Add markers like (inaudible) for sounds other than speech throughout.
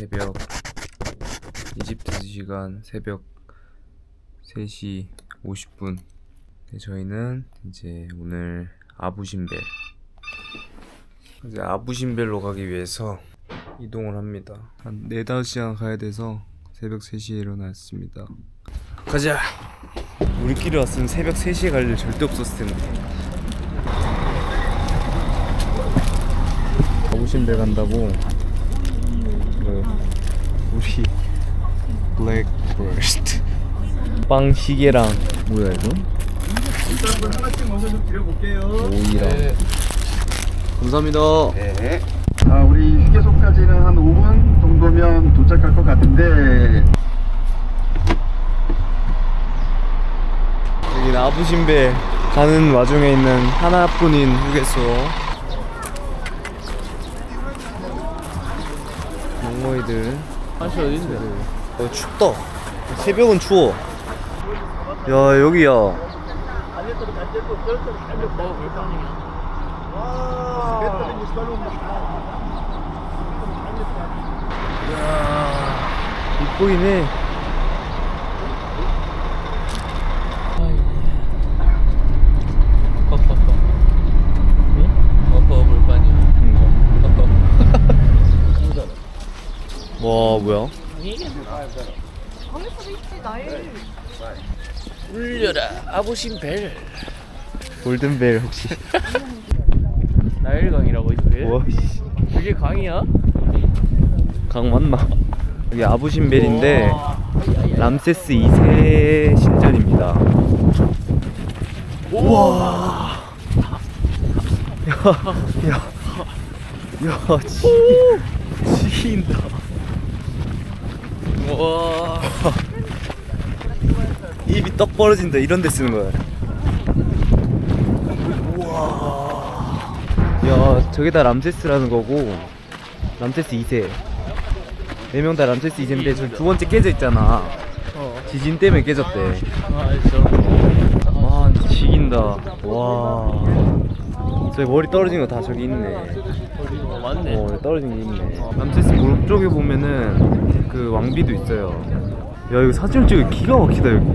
새벽 이집트 시간 새벽 3시 50분. 네, 저희는 이제 오늘 아부신벨 이제 아부신벨로 가기 위해서 이동을 합니다. 한 4, 5시간 가야 돼서 새벽 3시에 일어났습니다. 가자! 우리끼리 왔으면 새벽 3시에 갈 일 절대 없었을 텐데. 아부신벨 간다고 그 우리 블랙버스트 빵 시계랑. 뭐야 이거? 일단 하나씩 먼저 좀 드려볼게요. 오이랑. 감사합니다. 네. 아, 우리 휴게소까지는 한 5분 정도면 도착할 것 같은데. 여기는 아부신배 가는 와중에 있는 하나뿐인 휴게소. 몽모이들 한시 어딘데? 어, 춥다. 새벽은 추워. 야 여기야 이쁘긴 해 와 뭐야 방에서도 있지 나일 울려라 아부신 벨. 골든벨 혹시 (laughs) 나일강이라고 이게? 와 씨. 그게 강이야? 강 맞나? 여기 아부신벨인데 람세스 2세 신전입니다. 우와. 야, 야, 야, 지, 지긴 다. 와. (laughs) 입이 떡 벌어진다. 이런 데 쓰는 거야. 우와. 야, 저게 다 람세스라는 거고, 람세스 2세. 네 명 다 람세스 2세인데 저 두 번째 깨져 있잖아. 어. 지진 때문에 깨졌대. 아 저. 와, 지긴다. 와. 저기 머리 떨어진 거 다 저기 있네. 어, 맞네. 어, 떨어진 게 있네. 람세스 무릎 쪽에 보면은 그 왕비도 있어요. 야, 이거 사진을 찍기 기가 막히다, 여기.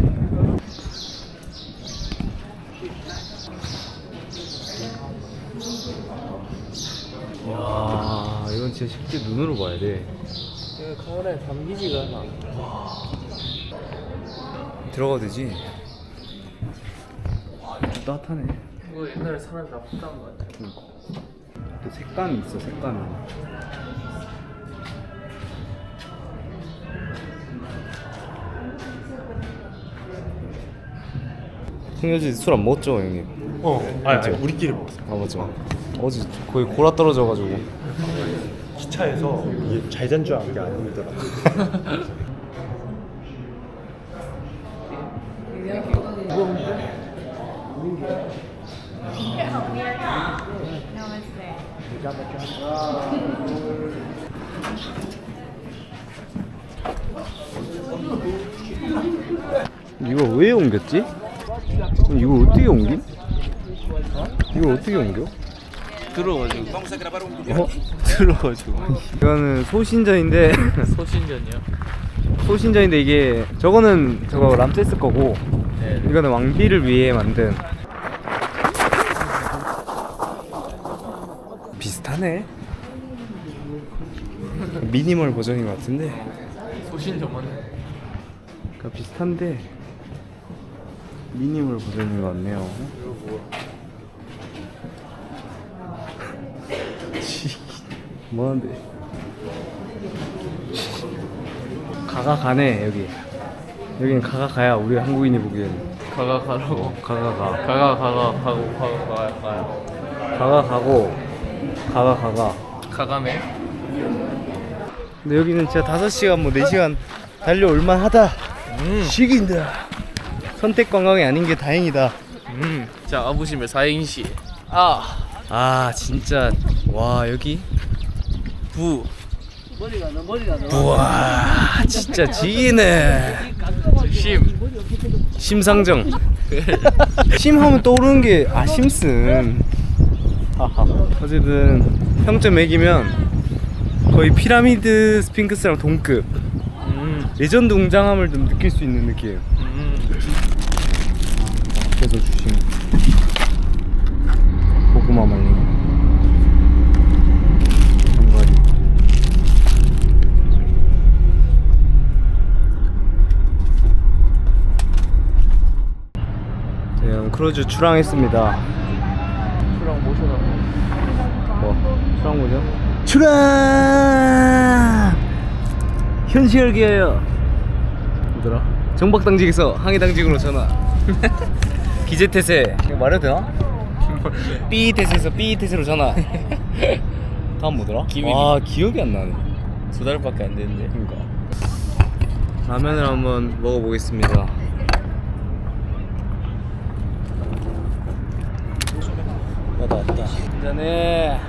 야, 이건 진짜 실제 눈으로 봐야 돼. 이거 카메라에 담기지가 않아. 들어가도 되지? 와, 좀 따뜻하네. 이거 옛날에 사람 다 봤던 거 같아. 또 색감이 있어, 색감이. 생겨지 술 안 먹었죠, 형님? 어, 아니, 맞죠? 아니 우리끼리 먹었어. 아 맞죠. 어제 거의 골아 떨어져가지고. 기차에서 이게 잘 잔 줄 아는 게 아니더라. 이거 왜 옮겼지? 이거 어떻게 옮김? 이거 어떻게 옮겨? 들어가지고. 어? (laughs) 들어가지고. 이거는 소신전인데 (laughs) 소신전이요. 소신전인데 이게 저거는 저거 람세스 거고 네. 이거는 왕비를 위해 만든 비슷하네. 미니멀 버전인 것 같은데. 소신전 맞네. 그러니까 비슷한데 미니멀 버전인 것 같네요. 뭐하는데? 가가 가네 여기. 여기는 가가 가야 우리 한국인이 보기에는. 가가 가라고. 가가 가. 가가 가가 가고 가가 가야 가야. 가가 가고 가가 가가. 가가네. 근데 여기는 진짜 5시간 뭐 4시간 달려올 만하다. 음. 식인다. 선택 관광이 아닌 게 다행이다. 음. 자 아부신벨 사행시. 아. 아 진짜 와 여기 부. 우와 진짜 지기네 심. 심상정 (laughs) 심하면 떠오르는 게 아 심슨 하하 (laughs) 어쨌든 평점 매기면 거의 피라미드 스핑크스랑 동급 음. 레전드 웅장함을 좀 느낄 수 있는 느낌 음. 밖에서 주신 고구마 말린 견과류 지금 크루즈 출항했습니다 그랑 모셔라. 뭐 출항 뭐죠? 출항! 기하여 뭐더라? 정박당직에서 항해당직으로 전화 (laughs) 기재태세 이거 말해도 되나? (laughs) 삐태세에서 삐태세로 전화 (laughs) 다음 뭐더라? 기획이. 와 기억이 안 나네 두 달밖에 안 됐는데. 그러니까 라면을 한번 먹어보겠습니다 왔다 왔다 한잔해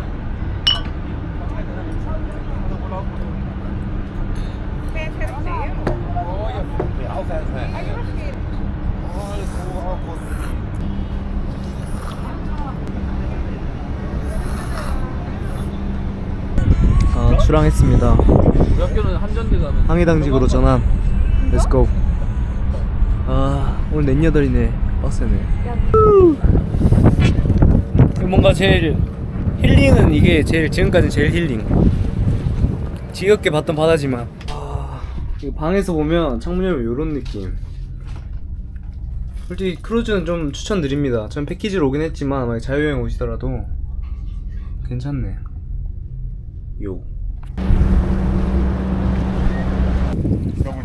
출항했습니다. 우리 학교는 한전대 가면 항해당직으로 전환. 렛츠고. 아 오늘 넷여덟이네. 빡세네. 뭔가 제일 힐링은 이게 제일 지금까지 제일 힐링. 지겹게 봤던 바다지만. 아, 이거 방에서 보면 창문 열면 이런 느낌. 솔직히 크루즈는 좀 추천드립니다. 전 패키지로 오긴 했지만 만약 자유여행 오시더라도 괜찮네. 요.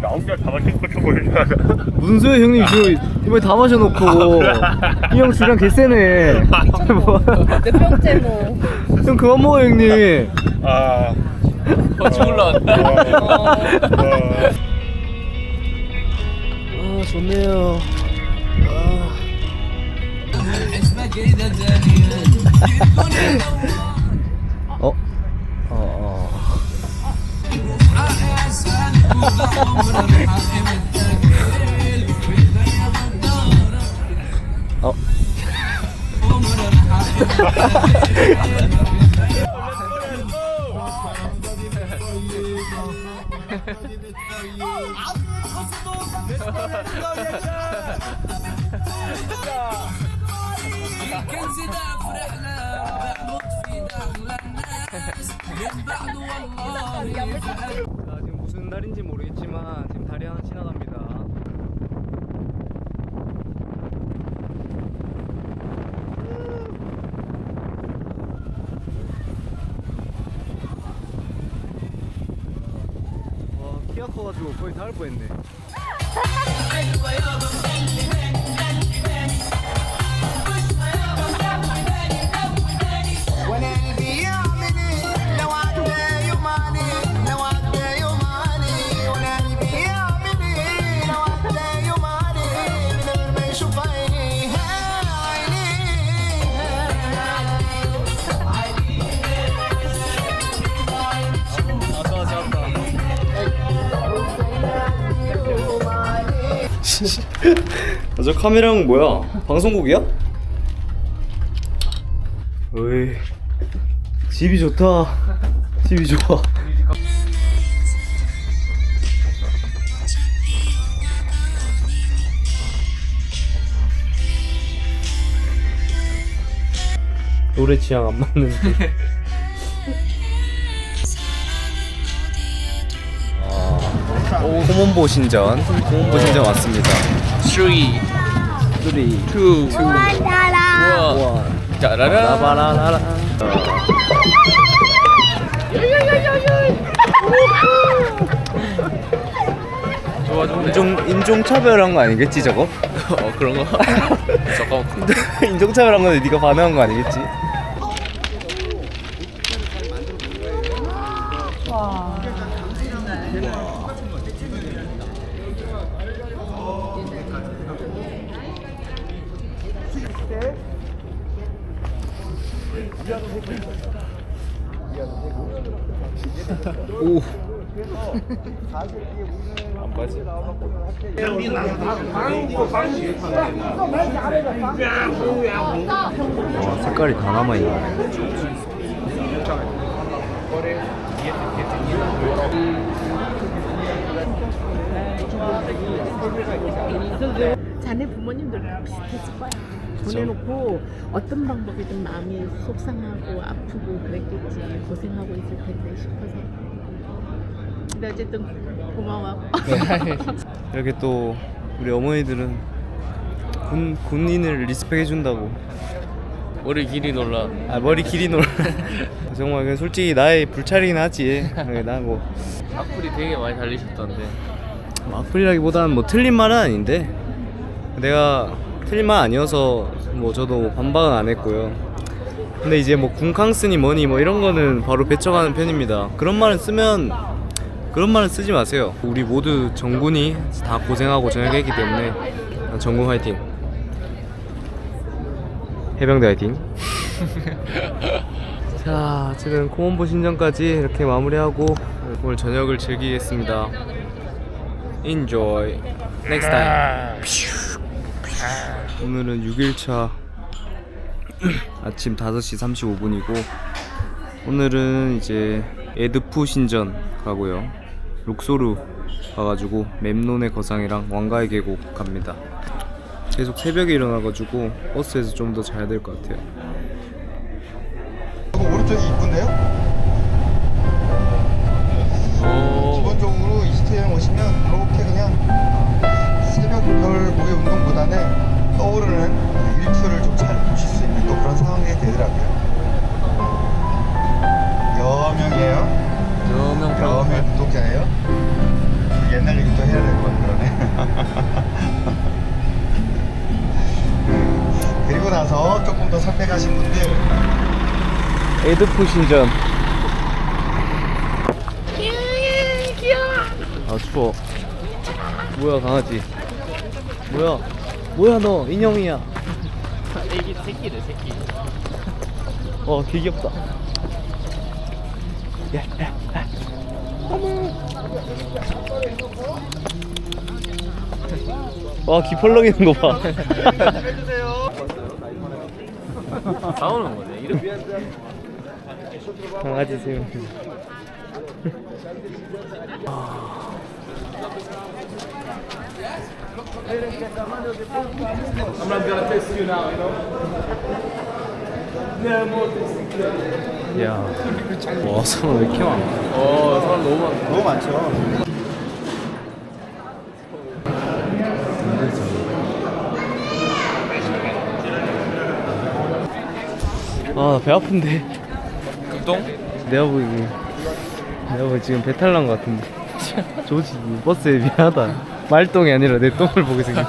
나 혼자 다 마신 것좀 보여줘. 무슨 소리야 형님 지금 이번에 다 마셔놓고 이 형 주량 개쎄네 몇 병째 뭐. 형 그만 먹어 형님 아. 어, 죽을라. 아 좋네요 아. أو. كنزي ده افرح له بموت في دخل الناس من بعده والله 무슨 날인지 모르겠지만 지금 다리 하나 지나갑니다. 와, 키가 커가지고 거의 닿을 뻔했네. (laughs) 아, 저 카메라는 뭐야? 방송국이야? 어이 집이 좋다 집이 좋아 노래 취향 안 맞는데 (laughs) 아, 호몬보 신전 호몬보 신전 왔습니다 3, 2, 3, 2, 1. 짜라라. 좋아, 좋네. 인종 인종차별한 거 아니겠지 저거? 어, 그런 거? (laughs) 잠깐만. 인종차별한 건데 네가 반응한 거 아니겠지? 오. 안 빠지. 와, 색깔이 다 남아 있네. 자네 부모님들 다 비슷했을 거야. 보내놓고 어떤 방법이든 마음이 속상하고 아프고 그랬겠지. 고생하고 있을 텐데 싶어서. 근데 어쨌든 고마워. (laughs) 이렇게 또 우리 어머니들은 군 군인을 리스펙 해준다고. 머리 길이 놀라. 아 머리 길이 놀. (laughs) 정말 그 솔직히 나의 불찰이긴 하지. 나뭐 악플이 되게 많이 달리셨던데. 악플이라기보다는 뭐 틀린 말은 아닌데 내가 틀린 말 아니어서 뭐 저도 반박은 안 했고요. 근데 이제 뭐 군캉스니 뭐니 뭐 이런 거는 바로 배척하는 편입니다. 그런 말은 쓰면 그런 말은 쓰지 마세요. 우리 모두 정군이 다 고생하고 전역했기 때문에 정군 화이팅. 해병대 화이팅. (laughs) 자, 지금 코몬보 신전까지 이렇게 마무리하고 오늘 저녁을 즐기겠습니다. Enjoy. Next time. (laughs) 오늘은 6일차 (clears throat) 아침 5시 35분이고 오늘은 이제 에드푸 신전 가고요. 룩소르 가가지고 mem논의 거상이랑 왕가의 계곡 갑니다. 계속 새벽에 일어나가지고 버스에서 좀 더 자야 될 것 같아요. 오른쪽이 이쁜데요? 기본적으로 이스트에 오시면 그렇게 그냥 새벽 별 모의 운동보다는 떠오르는 일출을 좀 잘 보실 수 있는 또 그런 상황이 되더라고요. 여명이에요. 저명 여명 운동자예요. 옛날 얘기 또 해야 될 것 같네. (laughs) 그리고 나서 조금 더 선택하신 분들 에드푸 신전. 아 추워. 뭐야 강아지. 뭐야? 뭐야 너 인형이야. 애기 새끼네 새끼. 와, 되게 귀엽다. 야, 야, 야. 와, 귀 펄럭이는 거 봐. 싸우는 거네. 이렇게. 강아지 쌤. 야, 와 사람 왜 이렇게 많아? 어 사람 너무 많다. 너무 많죠. 아, 배 아픈데. 극동? 내가 보기 내가 보기 지금 배탈 난 것 같은데. 조지 버스에 미안하다. 말똥이 아니라 내 똥을 보게 생겼.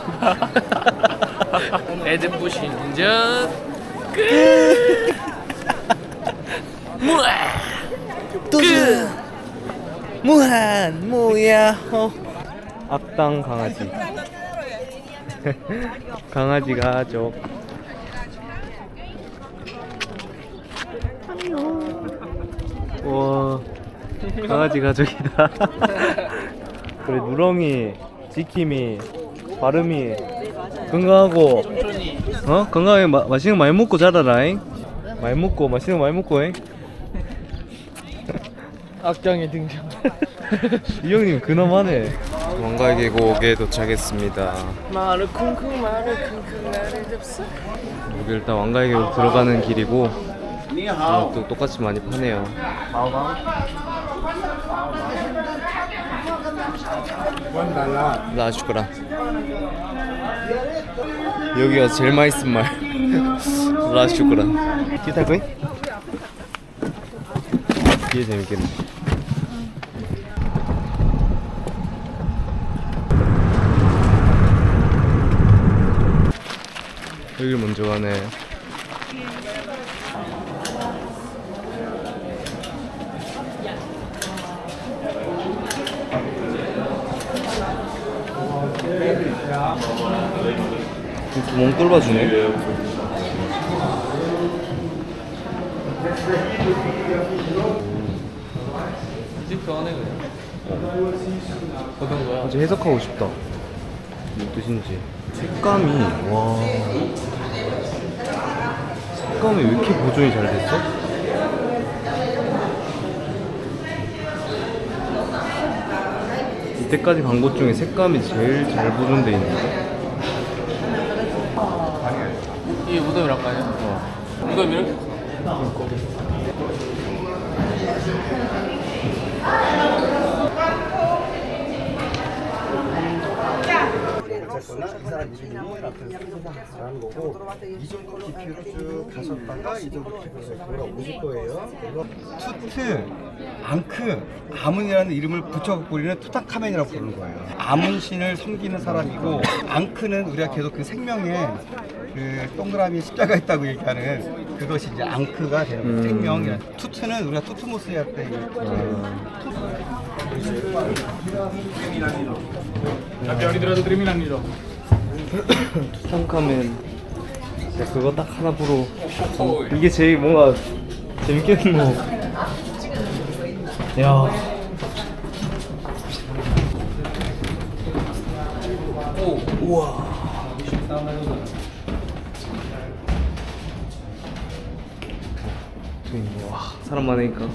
에드푸 신전 끝. 무아. 끝. 무한 무야 악당 강아지 강아지 가족 와 강아지 가족이다 (laughs) 그래 누렁이 지킴이 바름이 건강하고 어? 건강하게 마, 맛있는 거 많이 먹고 자라라잉. 많이 먹고 맛있는 거 많이 먹고잉. (laughs) 악장의 등장. 이 형님 근엄하네. 왕가의 계곡에 도착했습니다. 마를 쿵쿵 마를 쿵쿵 나를 접수. 여기 일단 왕가의 계곡 들어가는 길이고 또 똑같이 많이 파네요. 라슈크라 여기가 제일 맛있은 말. 라슈크라 뒤에 탈 거니? 뒤에 재밌겠네. 여길 먼저 가네 구멍 뚫어주네 이집 편하네 그냥. 어떤 거야? 이제 해석하고 싶다 무슨 뜻인지 색감이 와 색감이 왜 이렇게 보존이 잘 됐어? 이때까지 간 곳 중에 색감이 제일 잘 보존돼 있는데 거 아니야? 무덤 이렇게 어쨌거나 이 사람 이름이 라는 거고 이 정도 깊이로 쭉 가셨다가 이 정도 깊이로 돌아오실 거예요. 투트, 앙크, 아문이라는 이름을 붙여갖고 우리는 투탕카멘이라고 부르는 거예요. 아문 신을 섬기는 사람이고 앙크는 우리가 계속 그 생명에 그 동그라미 십자가 있다고 얘기하는 그것이 이제 앙크가 되는 거예요. 음. 생명이라. 투트는 우리가 투트모스 할때 투탕카멘 진짜 그거 딱 하나 보러 이게 제일 뭔가 재밌겠는 거 야. 우와. 사람 많으니까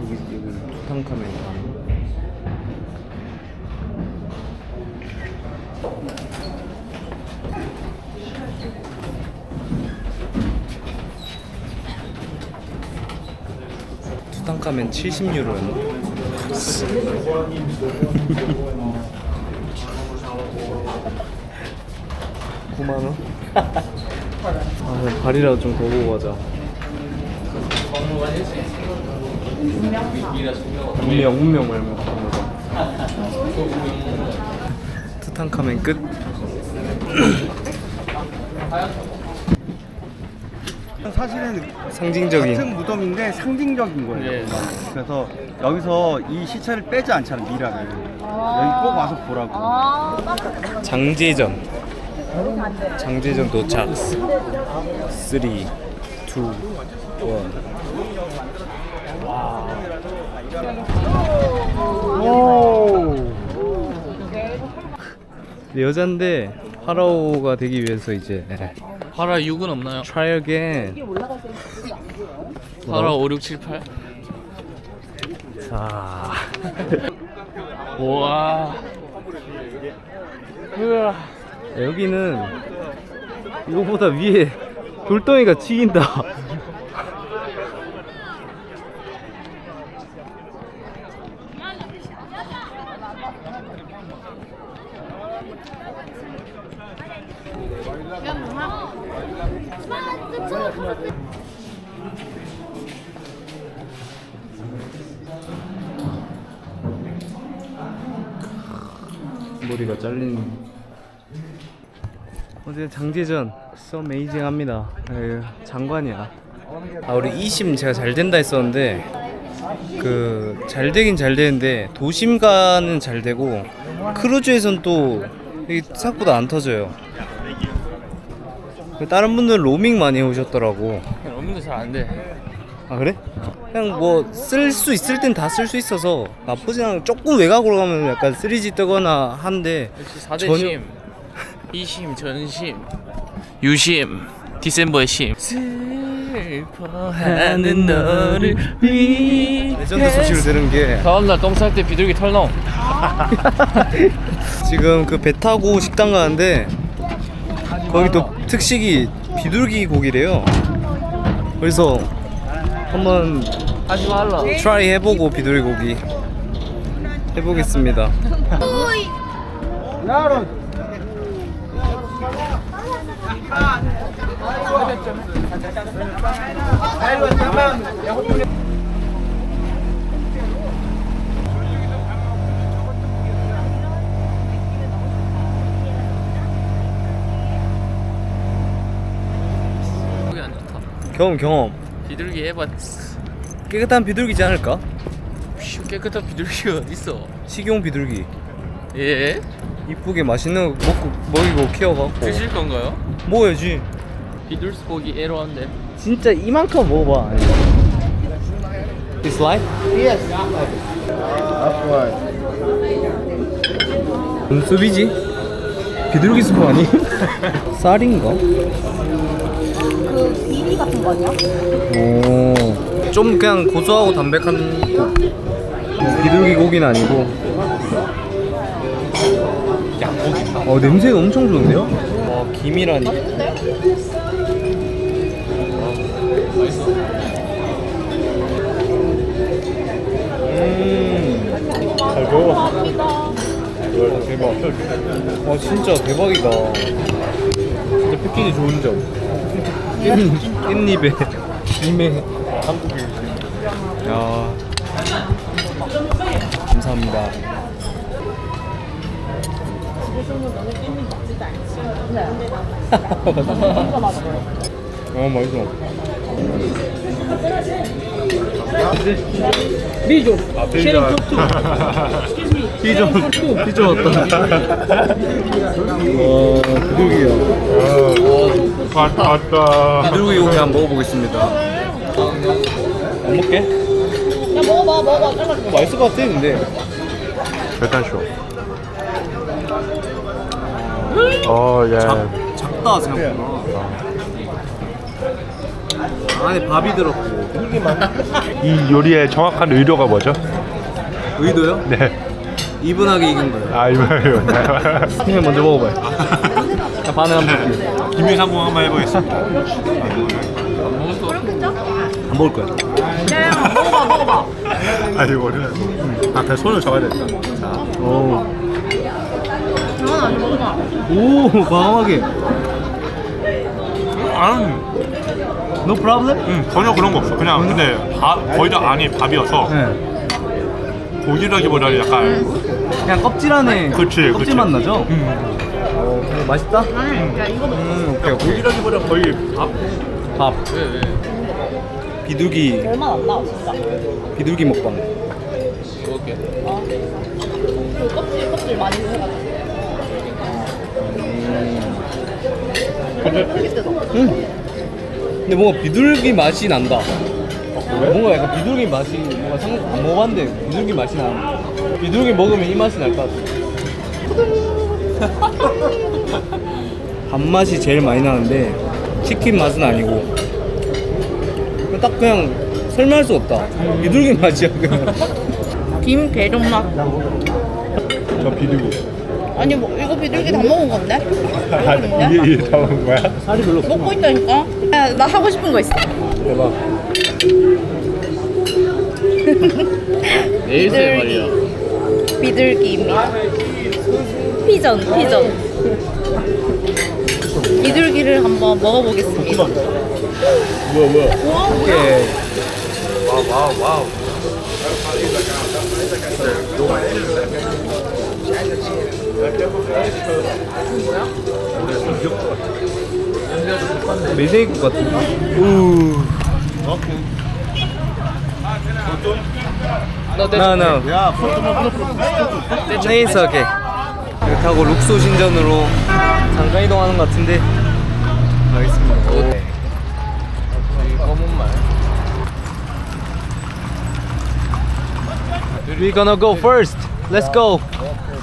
여기 여기 투탕카멘 투탕카멘 70유로였나? 구만 원? (laughs) 아, 그냥 발이라도 좀더 보고 가자. 운명, 운명 말고. 투탕카멘 끝. 사실은 상징적인. 같은 무덤인데 상징적인 거예요. 네. 그래서 여기서 이 시체를 빼지 않잖아요, 미라를. 여기 꼭 와서 보라고. 장제전. 장제전 도착. 3, 2, 1. 여잔데 파라오가 되기 위해서 이제 파라 6은 없나요? try again. 파라 5, 6, 7, 8 자, (laughs) 우와 으아 여기는 이거보다 위에 돌덩이가 튀긴다. 머리가 잘린 어제 장제전 so amazing 합니다. 에휴, 장관이야. 아 우리 이심 제가 잘 된다 했었는데 그 잘 되긴 잘 되는데 도심가는 잘 되고 크루즈에선 또 이게 생각보다 안 터져요. 다른 분들 로밍 많이 오셨더라고. 거잘 안 돼. 아 그래? 그냥 뭐 쓸 수 있을 땐 다 쓸 수 있어서 나쁘진 않아 조금 외곽으로 가면 약간 3G 뜨거나 한데 역시 4대 전혀- 심. 이심 전심. 유심 디셈버의 심. 슬퍼하는 너를 위해. 레전드 소식을 들은 게 다음날 똥 쌀 때 비둘기 털렁 (laughs) 지금 그 배 타고 식당 가는데 거기 또 특식이 비둘기 고기래요. 그래서 한번 하지 말라 트라이 해보고 비둘기 고기 해보겠습니다. 경험 경험 비둘기 해봐 깨끗한 비둘기지 않을까? 쉬, 깨끗한 비둘기가 어딨어 식용 비둘기 예? 이쁘게 맛있는 거 먹고 먹이고 키워갖고 드실 건가요? 먹어야지. 비둘스 고기 애로한데 진짜 이만큼 먹어봐. This life? 무슨 수비지? 비둘기 수프 아니? (laughs) 쌀인가? 그 비리 같은 거 아니야? 오. 좀 그냥 고소하고 담백한 비둘기 고기는 아니고 양고기인가? 어 냄새가 엄청 좋은데요? 와 김이라니 음, 잘 배워. 대박. 와 진짜 대박이다 진짜 패키지 좋은 점. 깻, 깻잎에. 김에. 한국이 야. 감사합니다. 어 맛있어. 아, 피자. 피존 피존 어떤 와 비둘기야 왔다, 왔다. 비둘기 고기 한번 먹어보겠습니다 안 먹게? 야 먹어봐 먹어 잘라 어, 맛있을 것 같아 근데 배탄쇼. 어, 예. 작다 생각보다 안에 밥이 들었고 이 요리의 정확한 의도가 뭐죠? 의도요? 네. 이분하게 익은 거예요 아, 이거요. 그냥 (laughs) 먼저 먹어봐요 자, 반응 한번 볼게요 김유상공 한번 해보겠습니다. 안 먹을 거야 먹어봐 먹어봐 아, 이거 어려워. 아, 그냥 손을 잡아야 된다. 자. 오, 안 먹어봐 오 과감하게 아, No problem? 음, 전혀 그런 거 없어. 그냥 근데 밥, 거의 다 안이 밥이어서 네 고기라기보다는 약간 그냥 껍질 안에 그치, 껍질 그치. 맛 나죠? 음, 어, 근데 맛있다? 아니 야 이거 먹어 음 오케이 오케이. 고기라기보다 거의 밥. 밥. 비둘기. 얼마 안 나와 진짜. 비둘기 먹방. 먹을게. 그 껍질 껍질 많이 해가지고. 응 근데 뭔가 비둘기 맛이 난다. 뭔가 약간 비둘기 맛이 뭔가 상, 안 먹어봤는데 비둘기 맛이 나 비둘기 먹으면 이 맛이 날 것 같아 (laughs) 밥맛이 제일 많이 나는데 치킨 맛은 아니고. 딱 그냥 설명할 수 없다. 비둘기 맛이야 그냥. (laughs) 김 계란 맛. 저 비둘기. 아니 뭐 이거 비둘기 다 먹은 건데? (laughs) 아, 이게, 이게 다 먹은 거야? 살이 별로 없어. 먹고 있다니까? 야, 나 하고 싶은 거 있어? 대박. 말이야. 비둘기입니다 피전 피전. 비둘기를 한번 먹어보겠습니다. 뭐야 뭐야. 오케이 매생이 것 같은데? 우너 No, no. 네, it's okay. 이렇게 타고 룩소 신전으로 잠깐 이동하는 것 같은데 가겠습니다. 이 검은 말. We gonna go first. Let's go.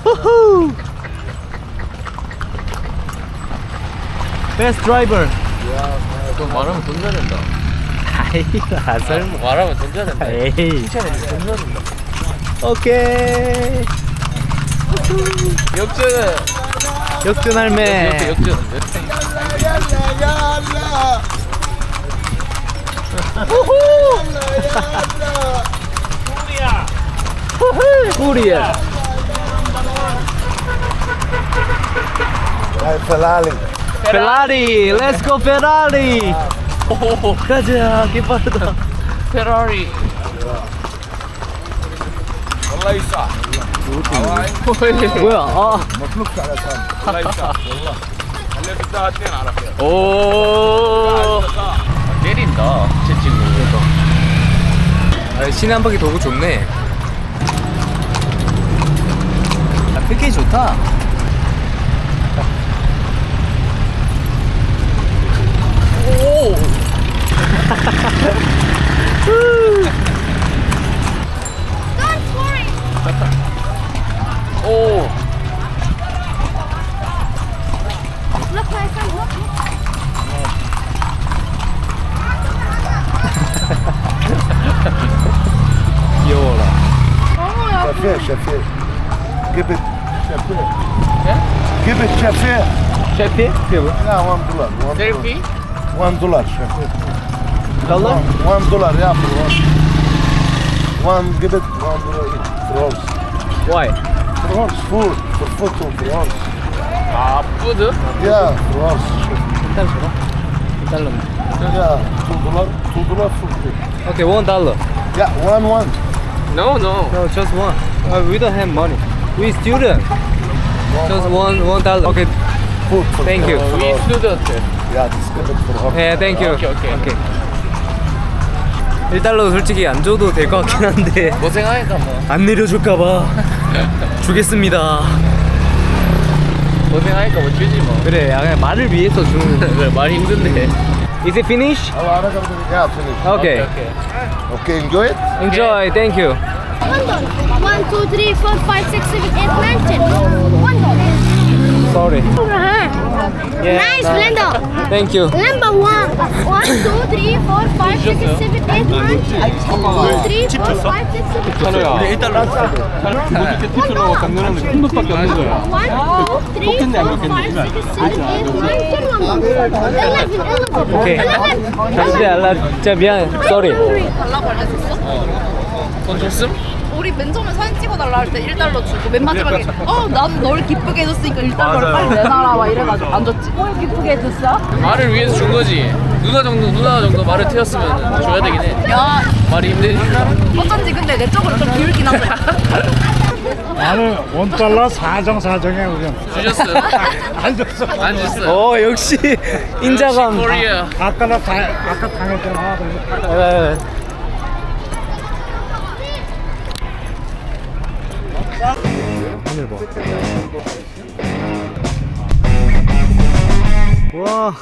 Woohoo! Best driver. 너 말하면 돈 내는다. 아이, 아 설마. 말하면 돈 내는다. 에이. 오케이. 역전 옆에 할매. 역전은. 우리야. 페라리. Let's go 페라리. 가자. 개 빠르다. 페라리. 뭐야? 아. 오. 때린다. 제 친구. 아, 시내 한 바퀴 돌고 좋네. 아, 패키지 좋다. 오. Oo. Look, my. Yola. Şefir, şefir. Gibi şefir. Gibi şefir. Şefir? Gibi. Ya, one dolar. One Şefir? One dolar şefir. Dolar? One, one dolar ya. One, one gibi one dolar. Rolls. Why? France food, for food to France. 아, 푸드? Yeah, France. 일단 줘라. 일단 달러. Yeah, two dollar, two dollar fifty. Okay, one dollar. Yeah, one one. No, no. No, just one. Uh, we don't have money. We student. Just one one dollar. Okay. Food. For Thank you. We We student. Yeah, this is good for her. 네, thank you. 오케이, 오케이. 1달러 솔직히 안 줘도 될 것 같긴 한데 고생하니까 뭐. 안 내려줄까 봐. 주겠습니다. 고생하니까 뭐 주지 뭐. 그래, 야, 그냥 말을 위해서 주는 그래, 말 힘든데. Is it finished? Oh, Arab Arabic. Yeah, finished. Okay. Okay, enjoy it. Enjoy. Thank you. One dollar. One, two, three, four, five, six, seven, eight, nine, ten. One dollar. Sorry. Yeah. Nice blender. Thank you. Number one. One, two, three, four, five, six, seven, eight, nine, ten. One, two, three, four, five, six, seven, eight, nine, ten. One, two, three, four, five, six, seven, eight, nine, ten. One. Eleven, eleven. Okay. Eleven. 진짜 알라. 진짜 미안. Sorry. 돈 줬음? 우리 맨 처음에 사진 찍어달라 할 때 1달러 주고 맨 마지막에 (laughs) 어 나는 널 기쁘게 해줬으니까 1달러를 빨리 내놔라 막 이래가지고 안 줬지. 뭘 기쁘게 해줬어? 말을 위해서 준 거지. 누나 정도 누나 정도 말을 태웠으면 줘야 되긴 해. 야. 말이 힘드니까 어쩐지 근데 내 쪽으로 좀 기울긴 하더라 (laughs) 나는 원달러 사정사정해 우리 주셨어요? (laughs) 안 줬어. 안 줬어요. 어, 역시 인자감. 코리아. 아까 나 다, 아까 당했잖아 네. 하늘 봐. 와.